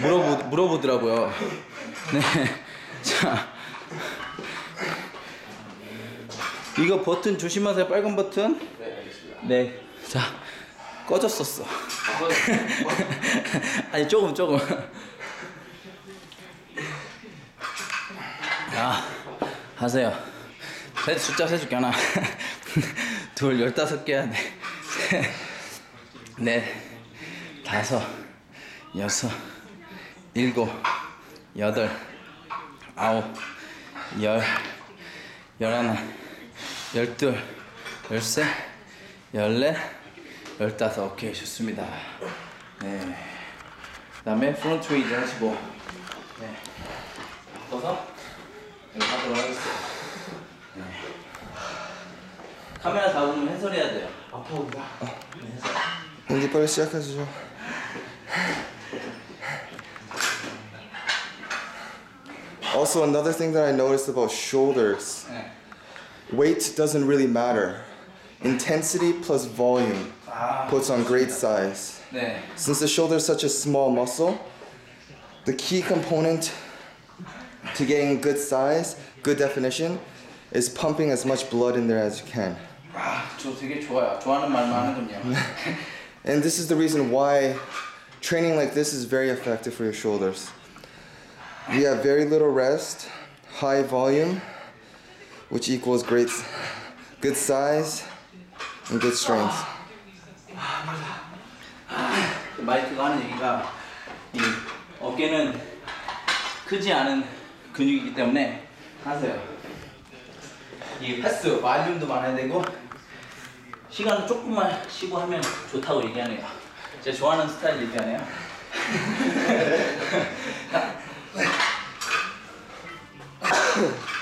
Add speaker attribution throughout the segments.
Speaker 1: 물어보, 물어보더라고요. 네. 자. 이거 버튼 조심하세요. 빨간 버튼.
Speaker 2: 네, 알겠습니다.
Speaker 1: 네. 자. 꺼졌었어. 아니, 조금, 조금. 아, 하세요. 세, 숫자 세줄게. 하나, 둘, 열다섯 개 해야 돼. 셋, 넷, 다섯, 여섯, 일곱, 여덟, 아홉, 열, 열하나, 열둘, 열셋, 열넷, 열다섯. 오케이, 좋습니다. 네. 그 다음에 프론트 웨이즈 하시고, 네. 바꿔서 하도록 하겠습니다. 네. 카메라 잡으면 해설해야 돼요.
Speaker 2: 아파온다.
Speaker 3: 이제 빨리 시작하시죠. Also, another thing that I noticed about shoulders weight doesn't really matter. Intensity plus volume puts on great size. Since the shoulder is such a small muscle, the key component to getting good size, good definition, is pumping as much blood in there as you can. and this is the reason why training like this is very effective for your shoulders. We have very little rest, high volume, which equals great, good size, and good strength.
Speaker 1: 마이크가 하는 얘기가 이 어깨는 크지 않은 근육이기 때문에 하세요. 이 패스, 발륨도 많아야 되고 시간을 조금만 쉬고 하면 좋다고 얘기하네요. 제가 좋아하는 스타일 얘기하네요.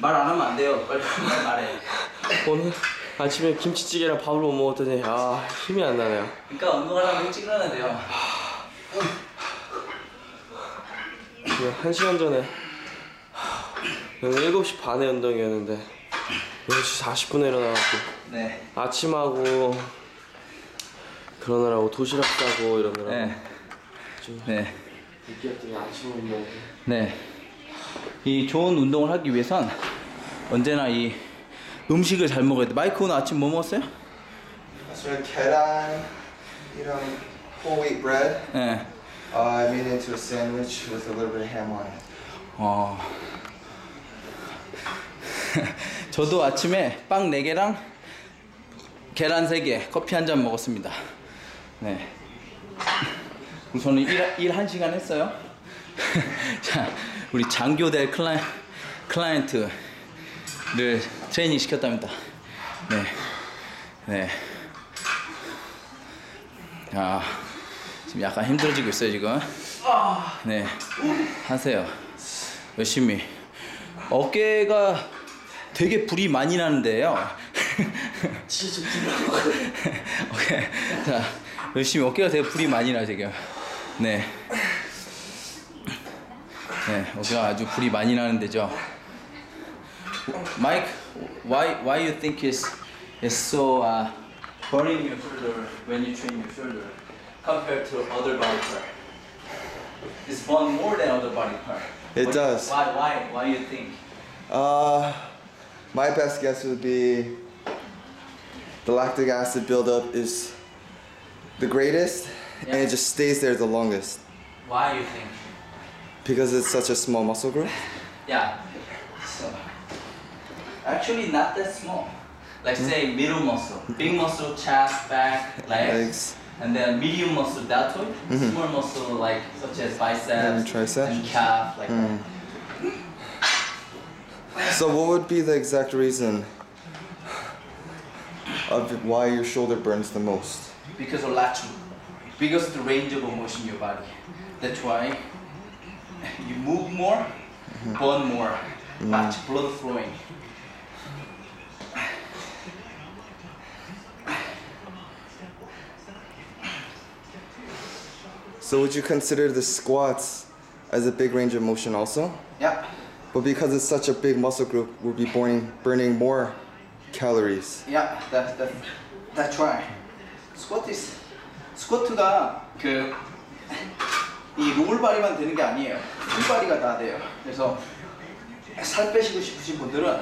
Speaker 1: 말 안 하면 안 돼요. 빨리 빨리 말해.
Speaker 2: 오늘 아침에 김치찌개랑 밥을 못 먹었더니 아 힘이 안 나네요.
Speaker 1: 그러니까 운동하려면 일찍 일어나야 돼요.
Speaker 2: 지금 한 시간 전에 여기 7시 반에 운동이었는데 10시 40분에 일어나갖고
Speaker 1: 네.
Speaker 2: 아침하고 그러느라고 도시락 싸고 이러느라고
Speaker 1: 네.
Speaker 2: 좀
Speaker 1: 네.
Speaker 2: 느끼었더니 아침을 먹고
Speaker 1: 네. 이 좋은 운동을 하기 위해선 언제나 이 음식을 잘 먹어야 돼. 마이크 오늘 아침 뭐 먹었어요?
Speaker 3: Ketan, you know, whole wheat bread.
Speaker 1: 네.
Speaker 3: Uh, I made it into a sandwich with a little bit of ham on it.
Speaker 1: 어. 저도 아침에 빵 4개랑 계란 3개, 커피 한 잔 먹었습니다. 네. 우선은 일, 일 1시간 했어요. 자, 우리 장교될 클라이, 클라이언트를 트레이닝 시켰답니다. 네. 네. 자, 지금 약간 힘들어지고 있어요, 지금. 네. 하세요. 열심히. 어깨가 되게 불이 많이 나는데요. 오케이. 자, 열심히 어깨가 되게 불이 많이 나 지금. 네. 네, 어깨가 아주 불이 많이 나는 데죠. Mike, why why you think is is so uh, burning your shoulder when you train your shoulder compared to other body part? It's burn more than other body part.
Speaker 3: It
Speaker 1: What-
Speaker 3: does.
Speaker 1: Why why why you think?
Speaker 3: Uh, my best guess would be the lactic acid buildup is the greatest and it just stays there the longest
Speaker 1: Why you think?
Speaker 3: because it's such a small muscle group.
Speaker 1: Yeah. So actually not that small. Like say hmm? middle muscle, big muscle, chest, back, legs,
Speaker 3: Legs.
Speaker 1: and then medium muscle, deltoid, mm-hmm. small muscle like such as biceps
Speaker 3: And triceps.
Speaker 1: and calf, like hmm. that.
Speaker 3: So, what would be the exact reason of why your shoulder burns the most?
Speaker 1: because of lateral, because of the range of motion in your body. That's why you move more, mm-hmm. burn more, mm-hmm. much blood flowing.
Speaker 3: So, would you consider the squats as a big range of motion also.
Speaker 1: 야.
Speaker 3: But because it's such a big muscle group, we'll be burning, burning more calories.
Speaker 1: 야, that, that, that's right. 스쿼트, 스쿼트가 그, 이 로울바리만 되는 게 아니에요. 풀바리가 다 돼요. 그래서 살 빼시고 싶으신 분들은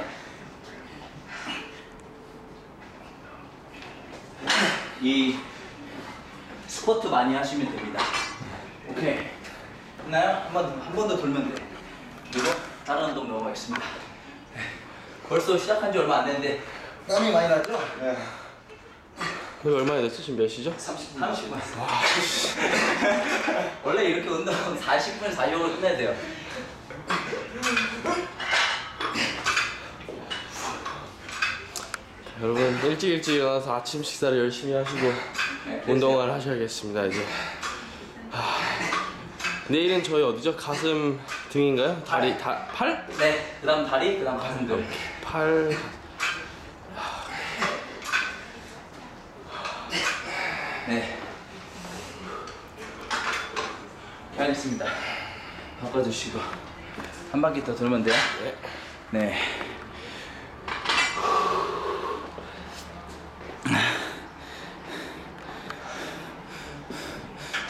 Speaker 1: 이 스쿼트 많이 하시면 됩니다. 오케이. 됐나요? 한 번, 한 번 더 돌면 돼. 그리고 다른 운동 넘어가겠습니다. 벌써 시작한 지 얼마 안 됐는데 땀이 많이 나죠? 네.
Speaker 2: 여기 얼마나 됐어? 지금 몇 시죠?
Speaker 1: 30분. 30분. 원래 이렇게 운동은 40분, 40분으로 끝내야 돼요.
Speaker 2: 여러분 일찍 일찍 일어나서 아침 식사를 열심히 하시고
Speaker 1: 네,
Speaker 2: 운동을 하셔야겠습니다 이제 하... 내일은 저희 어디죠? 가슴 등인가요? 다리 다 팔?
Speaker 1: 네, 그 다음 다리, 그 다음 가슴도.
Speaker 2: 팔
Speaker 1: 네. 알겠습니다. 바꿔주시고. 한 바퀴 더 돌면 돼요? 네.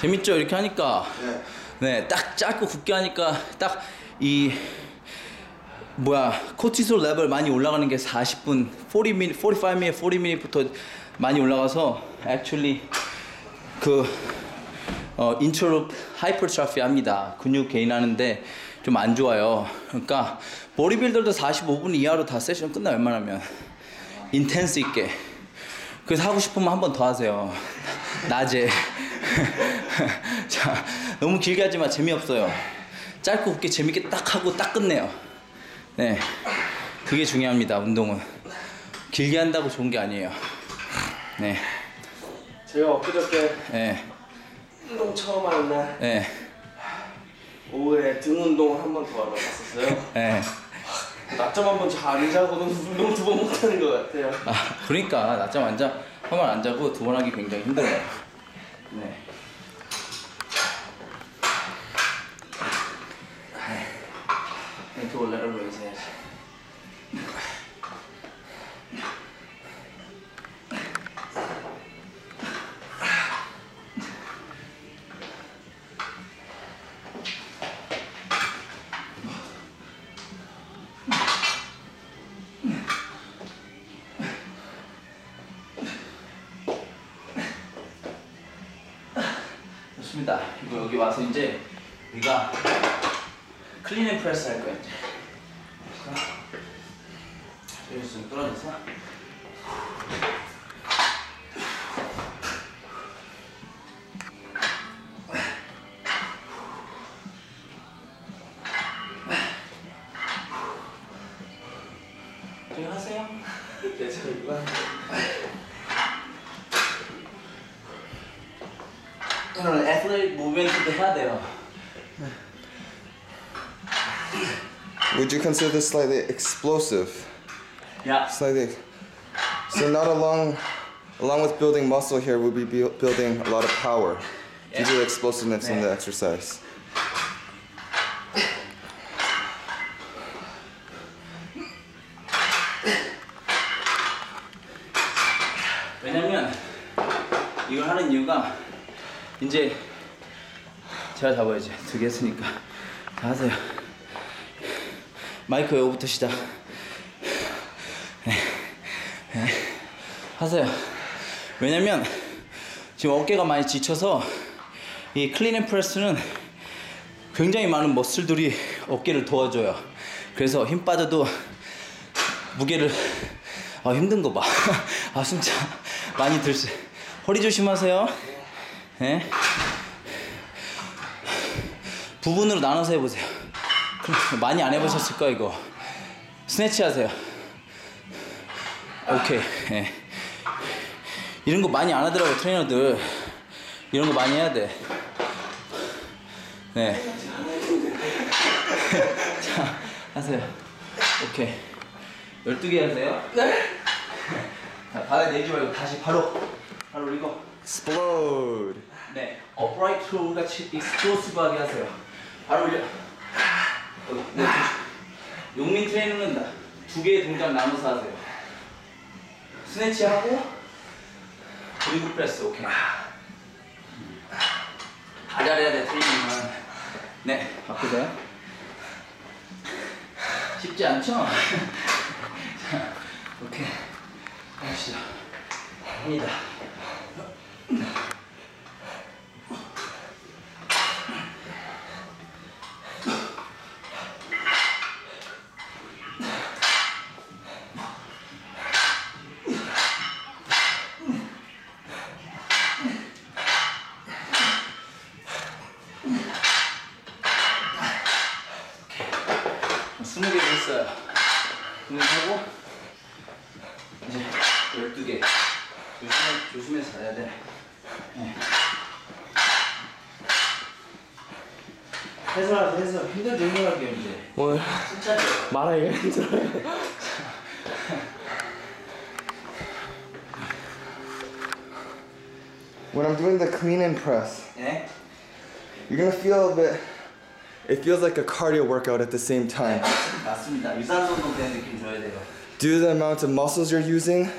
Speaker 1: 재밌죠? 이렇게 하니까. 네, 딱 짧고 굵게 하니까 딱 이 뭐야 코티솔 레벨 많이 올라가는 게 40분, 40 minute, 45 minute, 40 minute부터 많이 올라가서 actually 그 어, 인트로 하이퍼트로피 합니다. 근육 개인하는데 좀 안 좋아요. 그러니까 보디빌더도 45분 이하로 다 세션 끝나 웬만하면 인텐스 있게. 그래서 하고 싶으면 한 번 더 하세요. 낮에. 자, 너무 길게 하지만 재미없어요. 짧고 굵게 재밌게 딱 하고 딱 끝내요. 네. 그게 중요합니다, 운동은. 길게 한다고 좋은 게 아니에요. 네.
Speaker 2: 제가 엊그저께
Speaker 1: 네.
Speaker 2: 운동 처음 하는 날
Speaker 1: 네.
Speaker 2: 오후에 등 운동을 한번 더 하러 갔었어요
Speaker 1: 네.
Speaker 2: 낮잠 한 번 잘 안 자고는 운동 두 번 못하는 것 같아요
Speaker 1: 아, 그러니까 낮잠 안 자, 한번 안 자고 두 번 하기 굉장히 힘들어요. 네. 네. 또 올라가로 해야지. 좋습니다. 그리고 여기 와서 이제 우리가 클린 앤 프레스 할이 제. 여기 좀 떨어져서. 저기 하세요.
Speaker 2: 네, 저희가
Speaker 1: 이런 애슬레이트 무브멘트도 해야 돼요.
Speaker 3: Would you consider this slightly explosive?
Speaker 1: 야.
Speaker 3: Slightly. So not along, along with building muscle here, we'll be buil- building a lot of power due to the explosiveness in the exercise.
Speaker 1: 왜냐면 이걸 하는 이유가 이제 제가 잡아야지 두 개 했으니까 자 하세요 마이크 요거부터 시작 하세요 왜냐면 지금 어깨가 많이 지쳐서 이 클린 앤 프레스는 굉장히 많은 머슬들이 어깨를 도와줘요 그래서 힘 빠져도 무게를 아 힘든 거 봐. 아 진짜 많이 들수. 허리 조심하세요. 예? 부분으로 나눠서 해보세요. 많이 안 해보셨을 거 이거. 스네치 하세요. 오케이. 예. 이런 거 많이 안 하더라고 트레이너들. 이런 거 많이 해야 돼. 네. 자 하세요. 오케이. 12개 하세요. 네. 자, 바닥에 내지 말고 다시 바로 바로 이거.
Speaker 3: Explode.
Speaker 1: 네. upright to 같이 explosive하게 하세요. 바로 올려. 어, 네, 두- 용민 트레이닝은 두 개의 동작 나눠서 하세요. 스네치 하고 그리고 프레스 오케이. 다 잘해야 돼 트레이닝은. 네, 바꾸세요. 쉽지 않죠? 자, 오케이. 합시다. 합니다. 해설하세요 해설 힘들죠 힘들게 이제
Speaker 2: 오늘
Speaker 1: 진짜죠.
Speaker 2: 말하기가 힘들어요.
Speaker 3: When I'm doing the clean and press,
Speaker 1: 네.
Speaker 3: you're gonna feel a bit. It feels like a cardio workout at the same time.
Speaker 1: 맞습니다. 유산소 운동 되는 느낌 줘야 돼요.
Speaker 3: Due to the amount of muscles you're using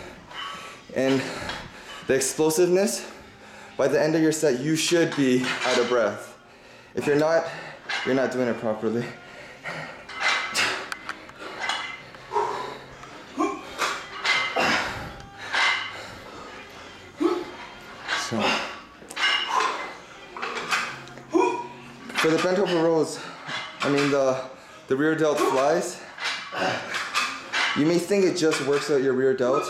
Speaker 3: and the explosiveness, by the end of your set, you should be out of breath. If you're not, you're not doing it properly. So, for the bent over rows, I mean the the rear delt flies. You may think it just works out your rear delt,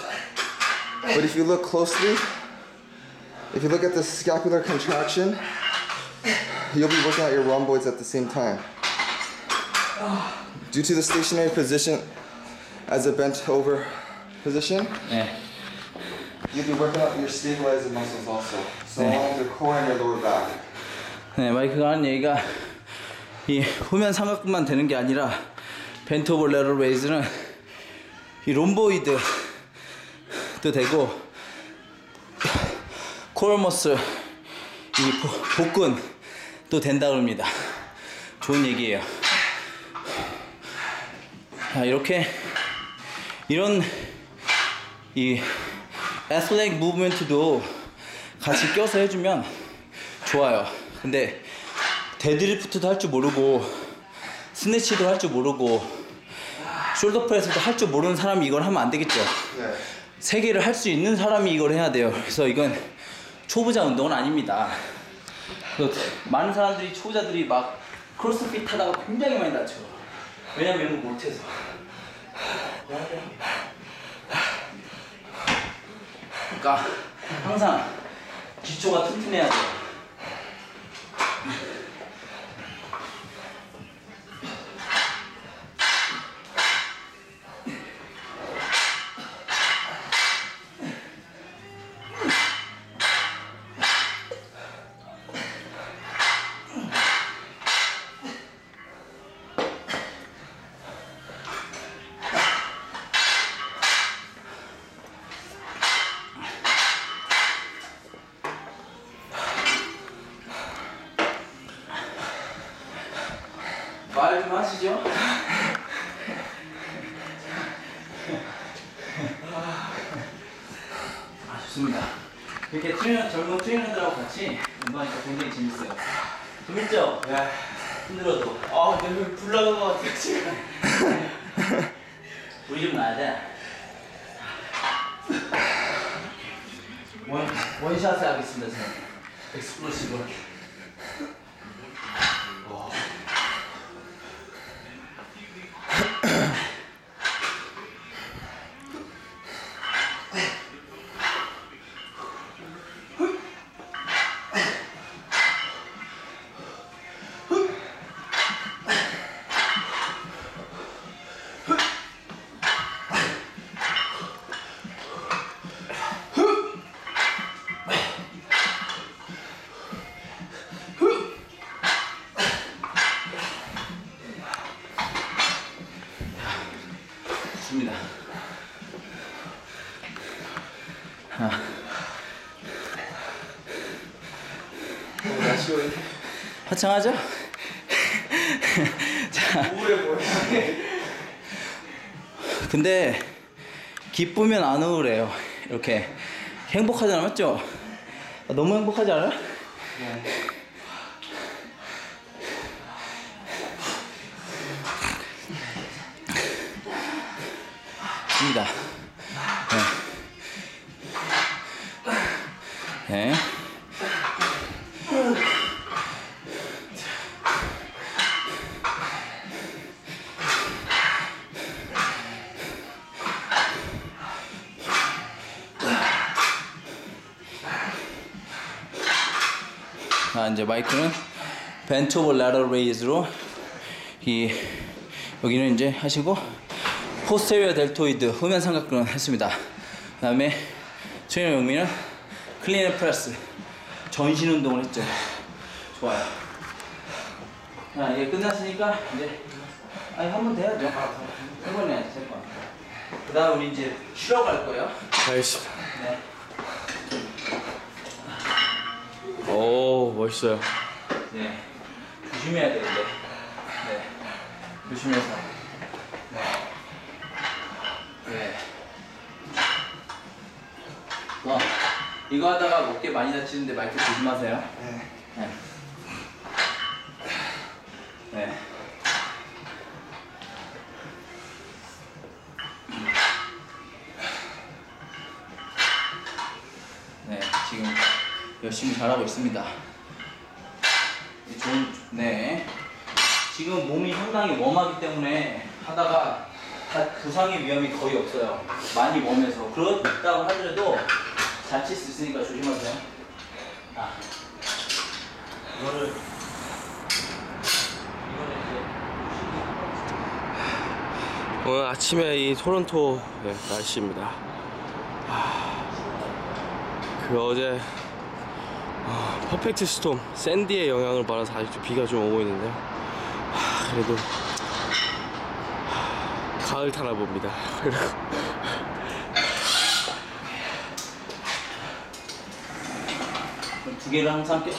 Speaker 3: but if you look closely, if you look at the scapular contraction, you'll be working out your rhomboids at the same time. Due to the stationary position as a bent over position,
Speaker 1: 네.
Speaker 3: you'll be working out your stabilizer muscles also. So along your core and your lower back.
Speaker 1: 네, 마이크가 하는 얘기가 이 후면 삼각근만 되는 게 아니라 벤트 오버 레럴 레이즈는 이 롬보이드도 되고 코어 머슬 이 보- 복근 도 된다 그럽니다. 좋은 얘기예요. 자, 이렇게 이런 이 애슬렉 무브먼트도 같이 껴서 해주면 좋아요. 근데 데드리프트도 할 줄 모르고 스네치도 할 줄 모르고 숄더 프레스도 할 줄 모르는 사람이 이걸 하면 안 되겠죠.
Speaker 3: Yeah.
Speaker 1: 세 개를 할 수 있는 사람이 이걸 해야 돼요. 그래서 이건 초보자 운동은 아닙니다. 그래서 많은 사람들이 초보자들이 막 크로스핏 하다가 굉장히 많이 다쳐. 왜냐면 이런 거 못해서. 그러니까 항상 기초가 튼튼해야 돼 좀 하시죠. 아 좋습니다. 이렇게 트레이너, 젊은 트레이너들하고 같이 운동하니까 굉장히 재밌어요. 재밌죠? 네. 힘들어도. 아, 내가 불나는 것 같아 지금. 우리 좀 나야 돼. 원 원샷에 하겠습니다 저는. 엑스플로시브. 하청하죠? 자. 근데 기쁘면 안 우울해요. 이렇게 행복하잖아, 맞죠? 아, 너무 행복하지 않아요? 입니다. 네. 네. 이제 마이크는 벤트 오버 라더 레이즈로 이 여기는 이제 하시고 포스테리어 델토이드 후면 삼각근 했습니다. 그다음에 트레이너 용미는 클린 앤 프레스 전신 운동을 했죠. 좋아요. 자 이게 끝났으니까 이제 아니 한 번 더 해야죠. 한번 해야지 세 번. 그다음 우리 이제 쉬러 갈 거예요.
Speaker 2: 알겠습니다.
Speaker 1: 네.
Speaker 2: 오 멋있어요.
Speaker 1: 네. 조심해야 되는데. 네. 조심해서. 네. 네. 와, 이거 하다가 어깨 많이 다치는데 마이크 조심하세요.
Speaker 3: 네.
Speaker 1: 네. 네. 네, 열심히 잘하고 있습니다. 좋은, 네. 지금 몸이 상당히 웜하기 때문에 하다가 다 부상의 위험이 거의 없어요. 많이 웜해서. 그렇다고 하더라도 다칠 수 있으니까 조심하세요. 아. 이거를,
Speaker 2: 오늘 아침에 이 토론토 네, 날씨입니다. 하, 그 어제 어, 퍼펙트 스톰 샌디의 영향을 받아서 아직 좀 비가 좀 오고 있는데 하, 그래도 하, 가을 타나 봅니다. 그리고
Speaker 1: 두 개를 항상 껴,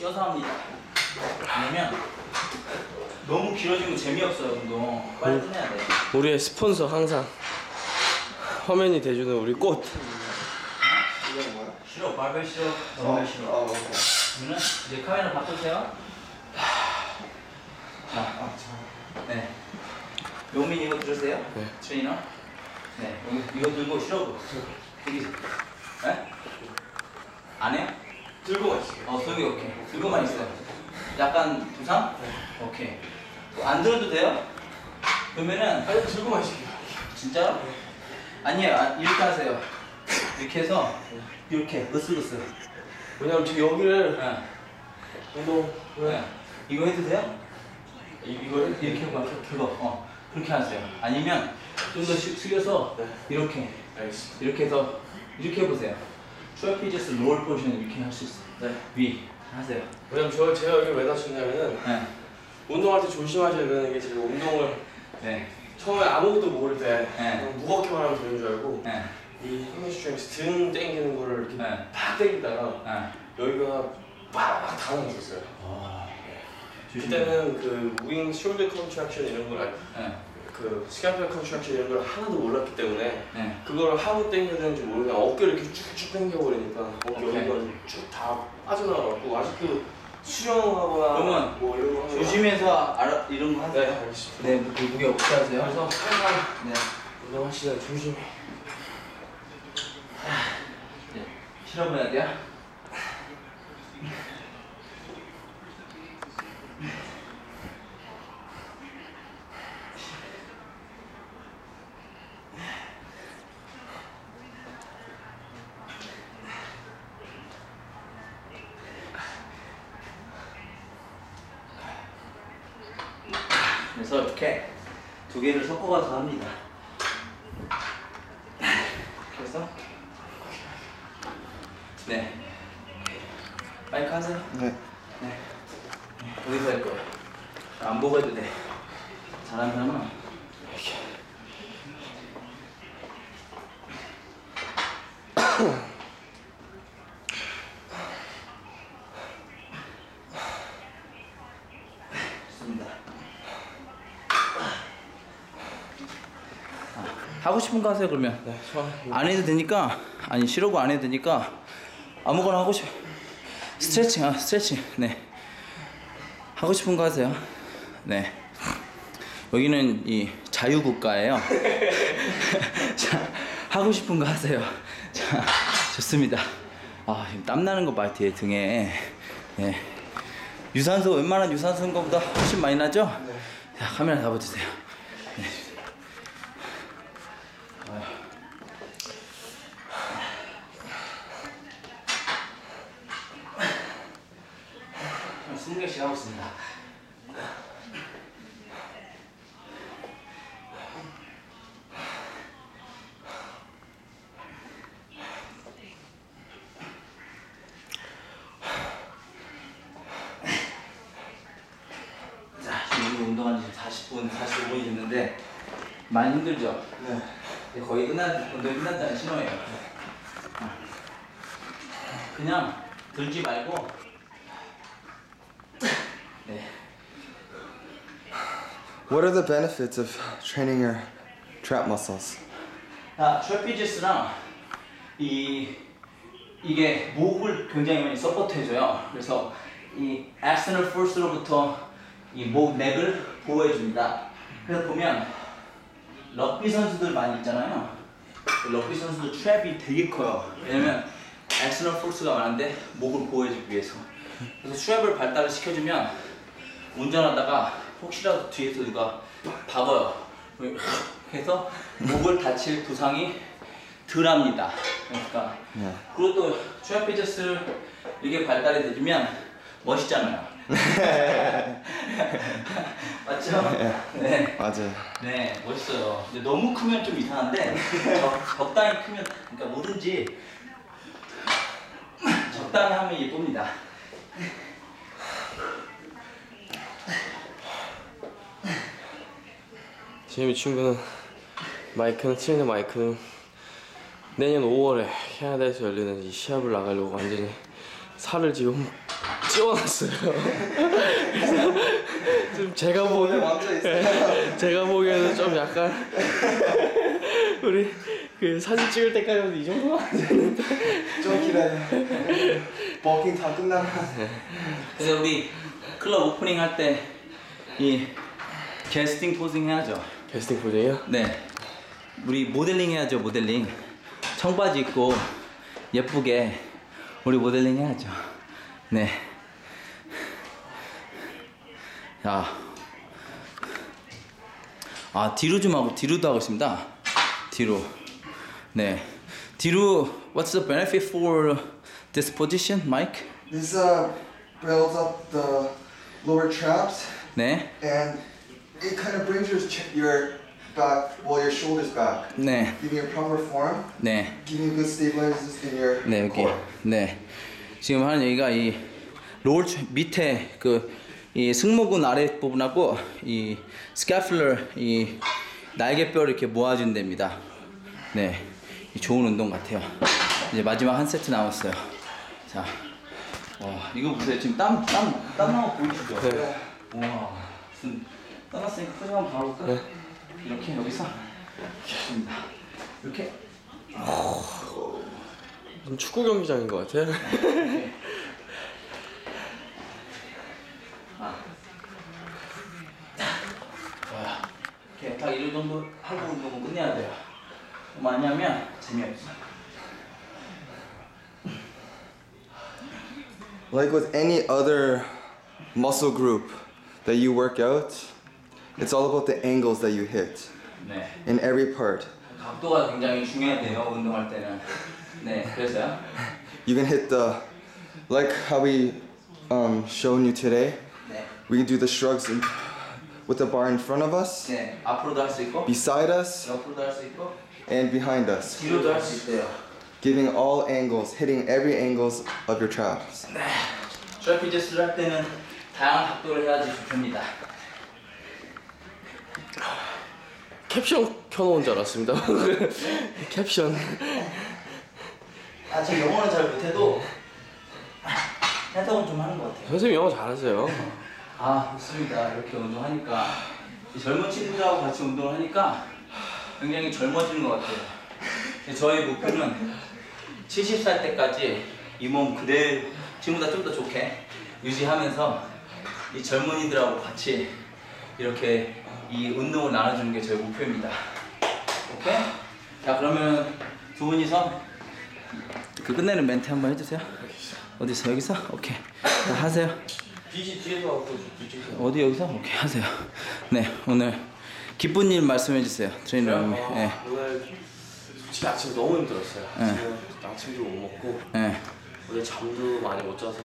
Speaker 1: 껴서 합니다. 왜냐면 너무 길어지면 재미없어요, 운동. 빨리 끝내야 돼.
Speaker 2: 우리의 스폰서 항상 화면이 돼주는 우리 꽃.
Speaker 1: 싫어, 발벨 싫어,
Speaker 3: 어,
Speaker 1: 덤벨 싫어.
Speaker 3: 어, 오케이.
Speaker 1: 그러면 이제 카메라 바꾸세요. 자,
Speaker 3: 아, 잘.
Speaker 1: 네. 용민 이거 들으세요?
Speaker 2: 네.
Speaker 1: 트레이너. 네, 이거 들고 싫어. 여기. 네? 안 해요?
Speaker 3: 들고 있어요.
Speaker 1: 어, 들고 오케이. 들고만 있어요. 약간 부상? 오케이. 안 들어도 돼요? 그러면은
Speaker 3: 아니, 들고만 있어요.
Speaker 1: 진짜로? 아니에요. 아, 이렇게 하세요. 이렇게 해서 이렇게 으쓱으쓱.
Speaker 2: 왜냐면 저 여기를
Speaker 1: 네.
Speaker 2: 운동
Speaker 1: 네. 이거 해도 돼요?
Speaker 2: 이, 이거를
Speaker 1: 이렇게 해봐. 그거. 어. 그렇게 하세요. 아니면 좀 더 숙여서
Speaker 2: 네.
Speaker 1: 이렇게
Speaker 2: 알겠습니다.
Speaker 1: 이렇게 해서 이렇게 해보세요. 트래피저스 로얼 포지션 이렇게 할 수 있어요.
Speaker 2: 네.
Speaker 1: 위 하세요.
Speaker 2: 왜냐면 저 제가 여기 왜 다쳤냐면은
Speaker 1: 네.
Speaker 2: 운동할 때 조심하셔야 되는 게 제가 운동을
Speaker 1: 네.
Speaker 2: 처음에 아무것도 모를 때
Speaker 1: 네.
Speaker 2: 그냥 무겁게만 하면 되는 줄 알고
Speaker 1: 네.
Speaker 2: 이 햄스트링스 등 당기는 거를 이렇게
Speaker 1: 네.
Speaker 2: 팍 당기다가
Speaker 1: 네.
Speaker 2: 여기가 빡 당황했었어요.
Speaker 1: 와.
Speaker 2: 그때는 그 윙 숄더 컨트랙션 이런 걸, 알-
Speaker 1: 네.
Speaker 2: 그 스캐플 컨트랙션 이런 걸 하나도 몰랐기 때문에
Speaker 1: 네.
Speaker 2: 그걸 하고 당겨야 되는지 모르면 어깨를 이렇게 쭉쭉 당겨버리니까 어깨
Speaker 1: 오케이.
Speaker 2: 여기가 쭉 다 빠져나가고 아직도 수영하거나
Speaker 1: 그러면
Speaker 2: 뭐 이런 거
Speaker 1: 조심해서 알아, 이런
Speaker 2: 거네
Speaker 1: 하세요.
Speaker 2: 알겠습니다.
Speaker 1: 네. 그 무게 어떻게 하세요?
Speaker 2: 그래서 항상
Speaker 1: 네.
Speaker 2: 운동하시면 조심히
Speaker 1: 네. 실어봐야 돼요. 그래서 이렇게 두 개를 섞어가서 합니다. 그래서 네 마이크 하세요.
Speaker 3: 네.
Speaker 1: 네. 여기서 할 거예요. 안 보고 해도 돼. 잘하는 사람은 좋습니다. 아, 하고 싶은 거 하세요 그러면.
Speaker 2: 네.
Speaker 1: 안 해도 되니까 아니 싫어고 안 해도 되니까 아무거나 하고 싶 스트레칭 아 스트레칭. 네. 하고 싶은 거 하세요. 네. 여기는 이 자유국가예요. 자 하고 싶은 거 하세요. 자 좋습니다. 아 지금 땀 나는 거봐 뒤에 등에. 네. 유산소 웬만한 유산소인 것보다 훨씬 많이 나죠? 자 카메라 잡아주세요. 한 20개씩 하고 있습니다. 자, 지금 우리 운동한 지 40분, 45분이 됐는데 많이 힘들죠?
Speaker 3: 네.
Speaker 1: 근데 거의 끝난, 운동이 끝났다는 신호예요. 그냥 들지 말고 네.
Speaker 3: What are the benefits of training your trap muscles?
Speaker 1: 자, 트래피지스랑 이 이게 목을 굉장히 많이 서포트 해줘요. 그래서 이 external force로부터 이목 넥을 보호해 줍니다. 그래서 보면 럭비 선수들 많이 있잖아요. 그 럭비 선수들 트랩이 되게 커요. 왜냐면 external force가 많은데 목을 보호해주기 위해서. 그래서 트랩을 발달을 시켜주면 운전하다가 혹시라도 뒤에서 누가 박아요. 해서 목을 다칠 부상이 덜합니다. 그러니까
Speaker 3: 네.
Speaker 1: 그리고 또 트래피저스 이게 발달이 되면 멋있잖아요. 맞죠? 네.
Speaker 3: 맞아요.
Speaker 1: 네, 멋있어요. 근데 너무 크면 좀 이상한데 적, 적당히 크면 그러니까 뭐든지 적당히 하면 예쁩니다.
Speaker 2: 지금 이 친구는 마이크는 치는 마이크는 내년 5월에 캐나다에서 열리는 이 시합을 나가려고 완전히 살을 지금 찌워놨어요. 좀 제가 보는
Speaker 3: 먼저 있어요.
Speaker 2: 제가 보기에는 좀 약간 우리 그 사진 찍을 때까지는 이 정도가 안 되는데
Speaker 3: 좀 기다려. 버킹 다 끝나면.
Speaker 1: 그래서 우리 클럽 오프닝 할 때 이 게스팅 포징 해야죠.
Speaker 2: 캐스팅 포징이요?
Speaker 1: 네. 우리 모델링 해야죠, 모델링. 청바지 입고 예쁘게 우리 모델링 해야죠. 네. 자. 아, 뒤로 좀 하고, 뒤로도 하고 있습니다. 뒤로. 네. 뒤로, what's the benefit for this position, Mike?
Speaker 3: This uh, builds up the lower traps
Speaker 1: 네.
Speaker 3: and it kind of brings your your back, well, your shoulders back,
Speaker 1: 네.
Speaker 3: giving you proper form,
Speaker 1: 네.
Speaker 3: giving you good stabilizers in your
Speaker 1: 네 여기
Speaker 3: core.
Speaker 1: 네 지금 하는 얘기가 이 트- 밑에 그 이 승모근 아래 부분하고 이 스캐플러 이 날개뼈를 이렇게 모아준 데입니다. 네, 이 좋은 운동 같아요. 이제 마지막 한 세트 남았어요. 자, 와 이거 보세요. 지금 땀 땀 땀 나고 보이시죠?
Speaker 2: 네.
Speaker 1: 와, 무슨 땀 났으니까 표정 한번 봐볼까?
Speaker 2: 네.
Speaker 1: 이렇게 여기서 좋습니다. 이렇게
Speaker 2: 좀 축구 경기장인 것 같아 요.
Speaker 1: 이렇게 딱 이 정도 하고 운동은 끝내야 돼요. 많이 하면 재미없어.
Speaker 3: Like with any other muscle group that you work out, it's all about the angles that you hit
Speaker 1: 네.
Speaker 3: in every part.
Speaker 1: 각도가 굉장히 중요해요 운동할 때는. 네, 그래서요.
Speaker 3: You can hit the, like how we um, shown you today.
Speaker 1: 네,
Speaker 3: We can do the shrugs in, with the bar in front of us,
Speaker 1: 네 앞으로도 할 수 있고,
Speaker 3: beside us,
Speaker 1: 옆으로도 할 수 있고,
Speaker 3: and behind us,
Speaker 1: 뒤로도 할 수 있대요.
Speaker 3: giving all angles, hitting every angles of your traps.
Speaker 1: 트래피저스를 할 때는 다양한 각도를 해야지 좋습니다.
Speaker 2: 캡션 켜놓은 줄 알았습니다. 캡션.
Speaker 1: 아, 저 영어는 잘 못해도 해석은 좀 하는 것 같아요.
Speaker 2: 선생님 영어 잘하세요.
Speaker 1: 아 좋습니다. 이렇게 운동하니까. 이 젊은 친구들하고 같이 운동을 하니까 굉장히 젊어지는 것 같아요. 저희 목표는 70살 때까지 이 몸 그대로 지금보다 좀 더 좋게 유지하면서 이 젊은이들하고 같이 이렇게 이 운동을 나눠주는 게 저희 목표입니다. 오케이? 자 그러면 두 분이서. 그 끝내는 멘트 한번 해주세요. 어디서? 여기서? 오케이. 자 하세요
Speaker 2: 빛이 뒤에서 왔고 뒤쪽에
Speaker 1: 어디 여기서? 오케이 하세요. 네 오늘 기쁜 일 말씀해 주세요 트레이너님. 네.
Speaker 2: 오늘 솔직히 아침 너무 힘들었어요.
Speaker 1: 네.
Speaker 2: 아침도 못 먹고
Speaker 1: 네.
Speaker 2: 오늘 잠도 많이 못 자서